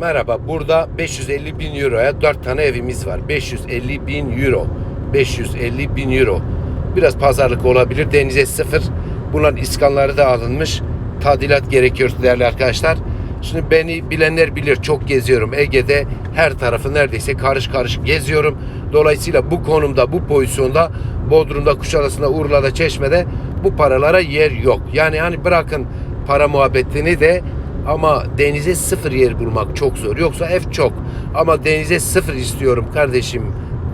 Merhaba, burada 550 bin euroya 4 tane evimiz var. 550 bin euro. 550 bin euro. Biraz pazarlık olabilir. Denize sıfır. Bunların iskanları da alınmış. Tadilat gerekiyor değerli arkadaşlar. Şimdi beni bilenler bilir. Çok geziyorum. Ege'de her tarafı neredeyse karış karış geziyorum. Dolayısıyla bu konumda, bu pozisyonda Bodrum'da, Kuşadası'nda, Urla'da, Çeşme'de bu paralara yer yok. Yani hani bırakın para muhabbetini de ama denize sıfır yer bulmak çok zor. Yoksa ev çok. Ama denize sıfır istiyorum kardeşim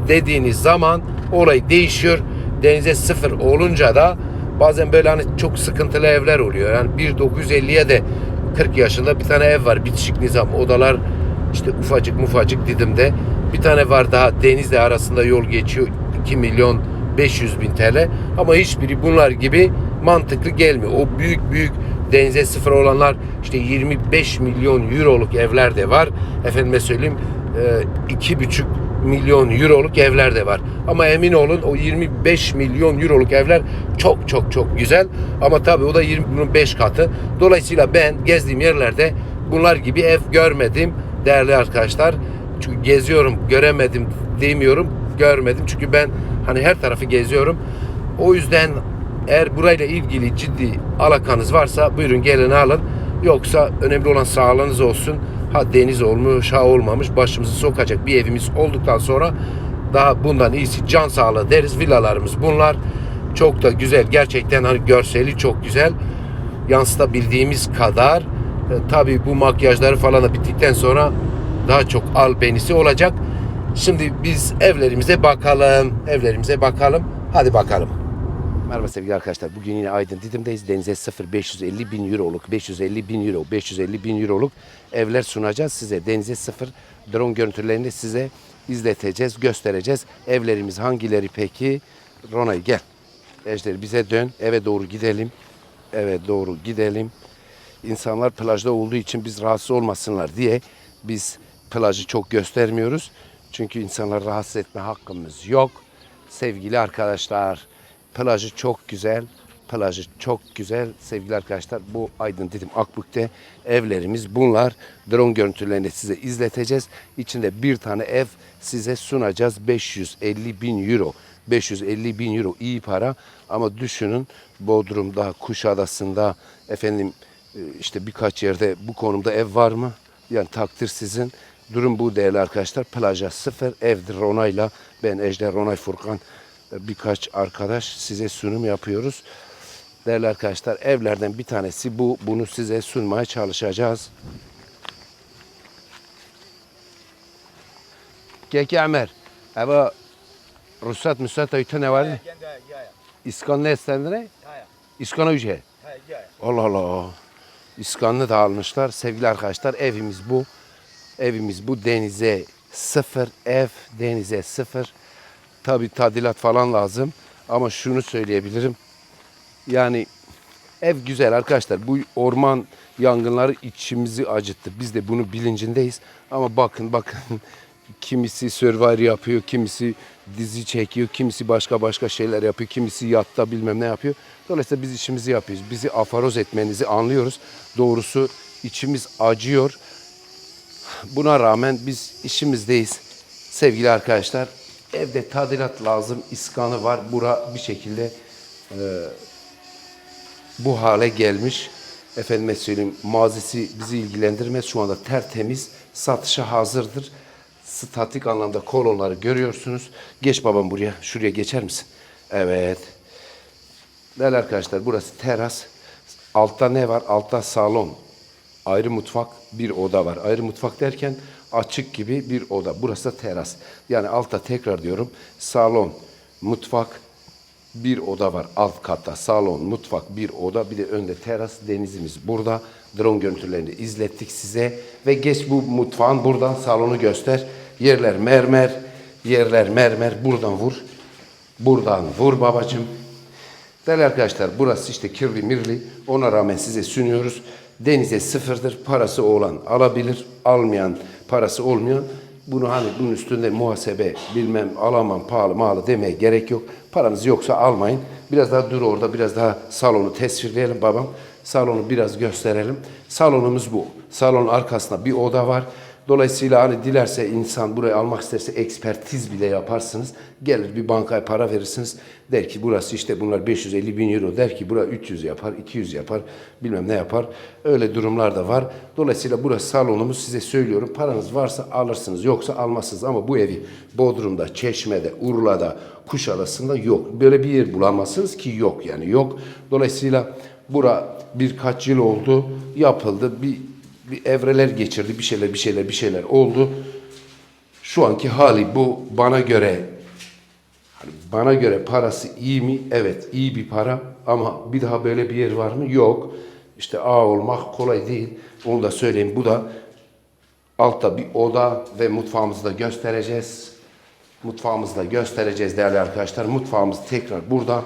dediğiniz zaman olay değişiyor. Denize sıfır olunca da bazen böyle hani çok sıkıntılı evler oluyor. Yani 1950'ye de 40 yaşında bir tane ev var. Bitişik nizam odalar işte ufacık mufacık Didim'de. Bir tane var daha denizle arasında yol geçiyor. 2 milyon 500 bin TL. Ama hiçbiri bunlar gibi mantıklı gelmiyor. O büyük büyük denize sıfır olanlar işte 25 milyon euroluk evler de var. Efendime söyleyeyim e, iki buçuk milyon euroluk evler de var. Ama emin olun o 25 milyon euroluk evler çok çok çok güzel. Ama tabii o da 25 katı. Dolayısıyla ben gezdiğim yerlerde bunlar gibi ev görmedim değerli arkadaşlar. Çünkü geziyorum göremedim demiyorum görmedim. Çünkü ben hani her tarafı geziyorum. O yüzden eğer burayla ilgili ciddi alakanız varsa buyurun gelin alın. Yoksa önemli olan sağlığınız olsun. Ha deniz olmuş ha olmamış başımızı sokacak bir evimiz olduktan sonra daha bundan iyisi can sağlığı deriz. Villalarımız bunlar. Çok da güzel. Gerçekten hani görseli çok güzel. Yansıtabildiğimiz kadar. E, tabii bu makyajları falan da bittikten sonra daha çok albenisi olacak. Şimdi biz evlerimize bakalım. Evlerimize bakalım. Hadi bakalım. Merhaba sevgili arkadaşlar. Bugün yine Aydın Didim'deyiz. Denize 0 550 bin euroluk, 550 bin euro, 550 bin euroluk evler sunacağız size. Denize 0 drone görüntülerini size izleteceğiz, göstereceğiz. Evlerimiz hangileri peki? Ronay gel. Ejder bize dön. Eve doğru gidelim. Eve doğru gidelim. İnsanlar plajda olduğu için biz rahatsız olmasınlar diye biz plajı çok göstermiyoruz. Çünkü insanları rahatsız etme hakkımız yok. Sevgili arkadaşlar, plajı çok güzel. Plajı çok güzel sevgili arkadaşlar. Bu Aydın dedim Akbük'te evlerimiz bunlar. Drone görüntülerini size izleteceğiz. İçinde bir tane ev size sunacağız. 550 bin euro. 550 bin euro iyi para ama düşünün Bodrum'da, Kuşadası'nda efendim e, işte birkaç yerde bu konumda ev var mı? Yani takdir sizin. Durum bu değerli arkadaşlar. Plaja sıfır evdir Ronay'la. Ben Ejder Ronay Furkan birkaç arkadaş size sunum yapıyoruz. Değerli arkadaşlar evlerden bir tanesi bu. Bunu size sunmaya çalışacağız. Keki Ömer. Eva ruhsat müsait ayıta ne var? İskan ne istendine? İskan'a ücret. Allah Allah. İskanını da almışlar. Sevgili arkadaşlar evimiz bu. Evimiz bu denize sıfır. Ev denize sıfır. Tabi tadilat falan lazım. Ama şunu söyleyebilirim. Yani ev güzel arkadaşlar. Bu orman yangınları içimizi acıttı. Biz de bunu bilincindeyiz. Ama bakın bakın kimisi Survivor yapıyor, kimisi dizi çekiyor, kimisi başka başka şeyler yapıyor, kimisi yatta bilmem ne yapıyor. Dolayısıyla biz işimizi yapıyoruz. Bizi afaroz etmenizi anlıyoruz. Doğrusu içimiz acıyor. Buna rağmen biz işimizdeyiz. Sevgili arkadaşlar, evde tadilat lazım, iskanı var. Bura bir şekilde e, bu hale gelmiş. Efendime söyleyeyim mazisi bizi ilgilendirmez. Şu anda tertemiz, satışa hazırdır. Statik anlamda kolonları görüyorsunuz. Geç babam buraya. Şuraya geçer misin? Evet. Değerli arkadaşlar burası teras. Altta ne var? Altta salon. Ayrı mutfak, bir oda var. Ayrı mutfak derken açık gibi bir oda. Burası da teras. Yani altta tekrar diyorum salon, mutfak, bir oda var alt katta. Salon, mutfak, bir oda. Bir de önde teras, denizimiz burada. Drone görüntülerini izlettik size. Ve geç bu mutfağın buradan salonu göster. Yerler mermer, yerler mermer. Buradan vur. Buradan vur babacığım. Değerli arkadaşlar burası işte kirli mirli. Ona rağmen size sunuyoruz. Denize sıfırdır. Parası olan alabilir. Almayan parası olmayan. Bunu hani bunun üstünde muhasebe bilmem alamam pahalı malı demeye gerek yok. Paranız yoksa almayın. Biraz daha dur orada biraz daha salonu tesvirleyelim babam. Salonu biraz gösterelim. Salonumuz bu. Salonun arkasında bir oda var. Dolayısıyla hani dilerse insan burayı almak isterse ekspertiz bile yaparsınız. Gelir bir bankaya para verirsiniz. Der ki burası işte bunlar 550 bin euro. Der ki bura 300 yapar, 200 yapar, bilmem ne yapar. Öyle durumlar da var. Dolayısıyla burası salonumuz size söylüyorum. Paranız varsa alırsınız yoksa almazsınız. Ama bu evi Bodrum'da, Çeşme'de, Urla'da, Kuşadası'nda yok. Böyle bir yer bulamazsınız ki yok yani yok. Dolayısıyla bura birkaç yıl oldu yapıldı. Bir, bir evreler geçirdi. Bir şeyler bir şeyler bir şeyler oldu. Şu anki hali bu bana göre hani bana göre parası iyi mi? Evet iyi bir para ama bir daha böyle bir yer var mı? Yok. İşte A olmak kolay değil. Onu da söyleyeyim. Bu da altta bir oda ve mutfağımızı da göstereceğiz. Mutfağımızı da göstereceğiz değerli arkadaşlar. Mutfağımız tekrar burada.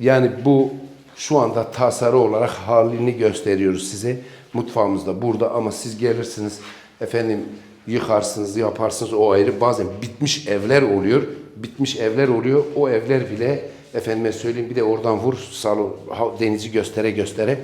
Yani bu şu anda tasarı olarak halini gösteriyoruz size. Mutfağımız da burada ama siz gelirsiniz efendim yıkarsınız, yaparsınız o ayrı. Bazen bitmiş evler oluyor. Bitmiş evler oluyor. O evler bile efendime söyleyeyim bir de oradan vur salon denizi göstere göstere.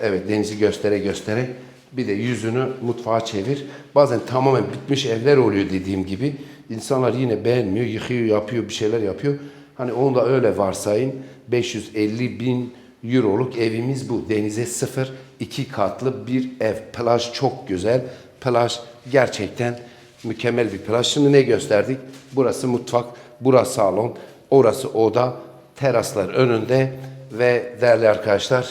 Evet denizi göstere göstere. Bir de yüzünü mutfağa çevir. Bazen tamamen bitmiş evler oluyor dediğim gibi. İnsanlar yine beğenmiyor, yıkıyor, yapıyor, bir şeyler yapıyor. Hani onu da öyle varsayın. 550 bin euroluk evimiz bu. Denize sıfır, iki katlı bir ev. Plaj çok güzel. Plaj gerçekten mükemmel bir plaj. Şimdi ne gösterdik? Burası mutfak, burası salon, orası oda, teraslar önünde ve değerli arkadaşlar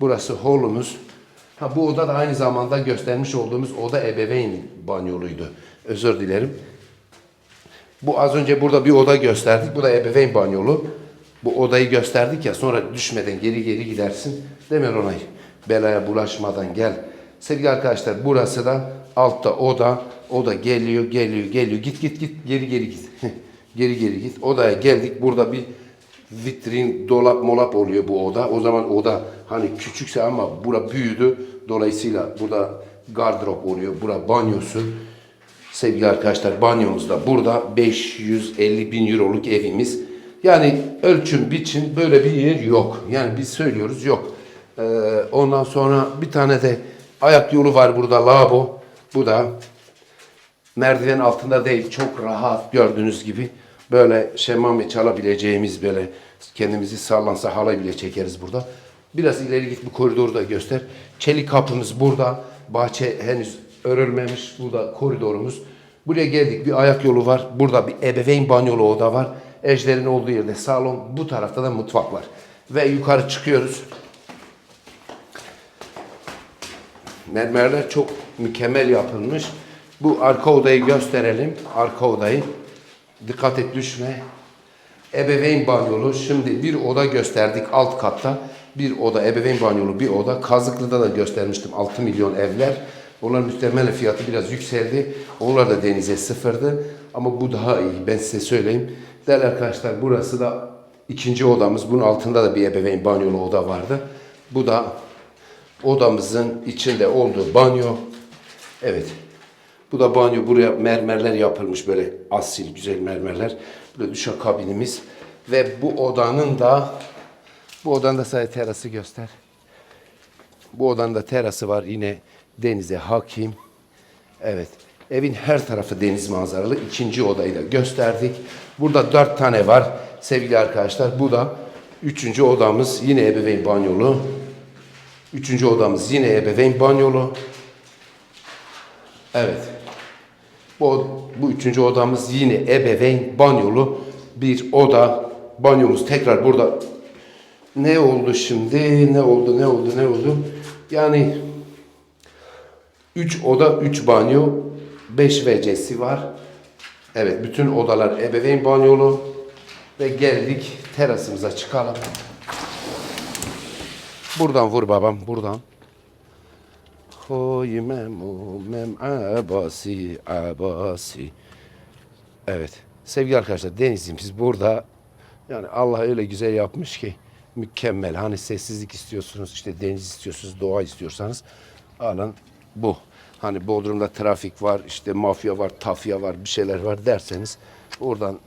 burası holumuz. Ha bu oda da aynı zamanda göstermiş olduğumuz oda ebeveyn banyoluydu. Özür dilerim. Bu az önce burada bir oda gösterdik. Bu da ebeveyn banyolu. Bu odayı gösterdik ya sonra düşmeden geri geri gidersin. Demir onay. Belaya bulaşmadan gel. Sevgili arkadaşlar burası da altta oda. Oda geliyor geliyor geliyor. Git git git geri geri git. geri geri git. Odaya geldik. Burada bir vitrin, dolap, molap oluyor bu oda. O zaman oda hani küçükse ama bura büyüdü. Dolayısıyla burada gardırop oluyor. Bura banyosu. Sevgili arkadaşlar banyomuz da burada 550 bin euroluk evimiz. Yani ölçüm biçim böyle bir yer yok. Yani biz söylüyoruz yok. Ee, ondan sonra bir tane de ayak yolu var burada lavabo. Bu da merdiven altında değil çok rahat gördüğünüz gibi böyle şemame çalabileceğimiz böyle kendimizi sallansa halay bile çekeriz burada. Biraz ileri git bu koridoru da göster. Çelik kapımız burada. Bahçe henüz örülmemiş. Burada koridorumuz. Buraya geldik. Bir ayak yolu var. Burada bir ebeveyn banyolu oda var. Ejder'in olduğu yerde salon. Bu tarafta da mutfak var. Ve yukarı çıkıyoruz. Mermerler çok mükemmel yapılmış. Bu arka odayı gösterelim. Arka odayı. Dikkat et düşme. Ebeveyn banyolu. Şimdi bir oda gösterdik alt katta. Bir oda ebeveyn banyolu bir oda. Kazıklı'da da göstermiştim 6 milyon evler. Onların muhtemelen fiyatı biraz yükseldi. Onlar da denize sıfırdı. Ama bu daha iyi. Ben size söyleyeyim. Değerli arkadaşlar burası da ikinci odamız. Bunun altında da bir ebeveyn banyolu oda vardı. Bu da odamızın içinde olduğu banyo. Evet. Bu da banyo. Buraya mermerler yapılmış böyle asil güzel mermerler. Burada duşa kabinimiz. Ve bu odanın da bu odanın da sadece terası göster. Bu odanın da terası var yine denize hakim. Evet. Evin her tarafı deniz manzaralı. İkinci odayı da gösterdik. Burada dört tane var sevgili arkadaşlar. Bu da üçüncü odamız yine ebeveyn banyolu. Üçüncü odamız yine ebeveyn banyolu. Evet. Bu, bu üçüncü odamız yine ebeveyn banyolu bir oda. Banyomuz tekrar burada. Ne oldu şimdi? Ne oldu? Ne oldu? Ne oldu? Yani 3 oda, 3 banyo, 5 WC'si var. Evet, bütün odalar ebeveyn banyolu. Ve geldik terasımıza çıkalım. Buradan vur babam, buradan. Hoy memu mem abasi abasi. Evet. Sevgili arkadaşlar denizimiz burada. Yani Allah öyle güzel yapmış ki mükemmel. Hani sessizlik istiyorsunuz, işte deniz istiyorsunuz, doğa istiyorsanız alın bu. Hani Bodrum'da trafik var, işte mafya var, tafya var, bir şeyler var derseniz oradan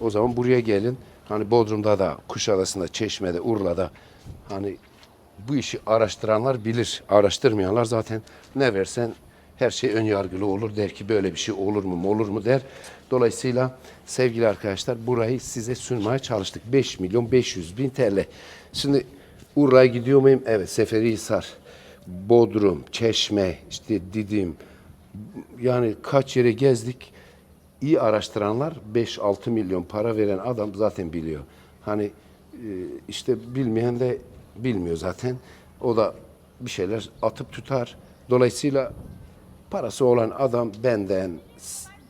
o zaman buraya gelin. Hani Bodrum'da da, Kuşadası'nda, Çeşme'de, Urla'da hani bu işi araştıranlar bilir. Araştırmayanlar zaten ne versen her şey ön yargılı olur. Der ki böyle bir şey olur mu olur mu der. Dolayısıyla sevgili arkadaşlar burayı size sunmaya çalıştık. 5 milyon 500 bin TL. Şimdi Urla'ya gidiyor muyum? Evet Seferihisar, Bodrum, Çeşme, işte Didim, yani kaç yere gezdik. İyi araştıranlar 5-6 milyon para veren adam zaten biliyor. Hani e, işte bilmeyen de bilmiyor zaten. O da bir şeyler atıp tutar. Dolayısıyla parası olan adam benden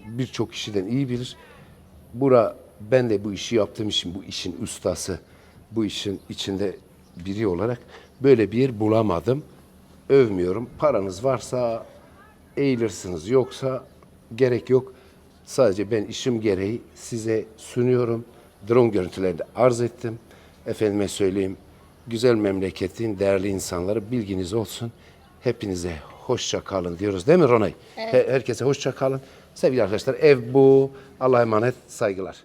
birçok kişiden iyi bilir. Bura ben de bu işi yaptığım için bu işin ustası, bu işin içinde biri olarak böyle bir yer bulamadım. Övmüyorum. Paranız varsa eğilirsiniz. Yoksa gerek yok. Sadece ben işim gereği size sunuyorum. Drone görüntülerini arz ettim. Efendime söyleyeyim. Güzel memleketin değerli insanları bilginiz olsun. Hepinize hoşça kalın diyoruz değil mi Ronay? He- Herkese hoşça kalın. Sevgili arkadaşlar ev bu. Allah'a emanet saygılar.